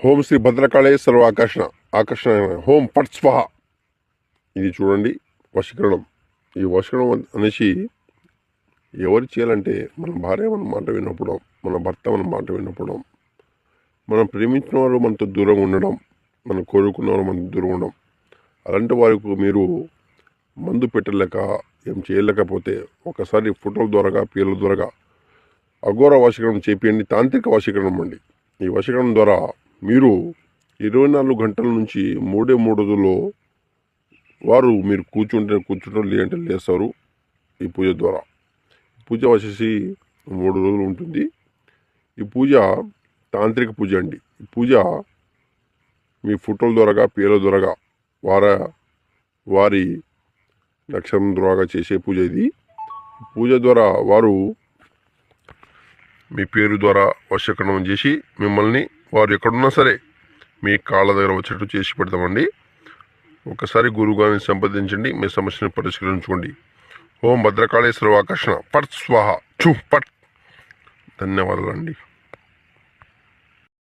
Home Shri భద్రకాళేశ్వర ఆకర్షణ ఆకర్షణ home పట్ స్వహ ఇది చూడండి వశీకరణం. ఈ వశీకరణం అనేసి ఎవరు చేయాలంటే మన భార్య మన మాట వినపడం మన భర్త మన మాట వినపడం మనం ప్రేమించిన వారు మనతో దూరంగా ఉండడం మనం కోరుకున్న వారు మనతో దూరంగా ఉండడం. అలాంటి వారికి మీరు మందు పెట్టలేక ఏం చేయలేకపోతే ఒకసారి ఫోటోల ద్వారాగా పేర్ల ద్వారాగా అఘోర వశీకరణం చేపియండి తాంత్రిక వశీకరణం అండి. ఈ వశీకరణం ద్వారా మీరు ఇరవై నాలుగు గంటల నుంచి మూడే మూడు వారు మీరు కూర్చుంటే కూర్చుంటారు లేదంటే లేస్తారు ఈ పూజ ద్వారా. పూజ వచ్చేసి మూడు రోజులు ఉంటుంది. ఈ పూజ తాంత్రిక పూజ అండి. ఈ పూజ మీ ఫోటోల ద్వారాగా పేర్ల ద్వారాగా వార వారి నక్షత్రం ద్వారాగా చేసే పూజ ఇది. పూజ ద్వారా వారు మీ పేరు ద్వారా వశీకరణం చేసి మిమ్మల్ని వారు ఎక్కడున్నా సరే మీ కాళ్ళ దగ్గర వచ్చేట్టు చేసి పెడతామండి. ఒకసారి గురుగారిని సంప్రదించండి మీ సమస్యను పరిష్కరించుకోండి. ఓం భద్రకాళేశ్వర ఆకర్షణ పట్ స్వాహ. చూ పట్. ధన్యవాదాలండి.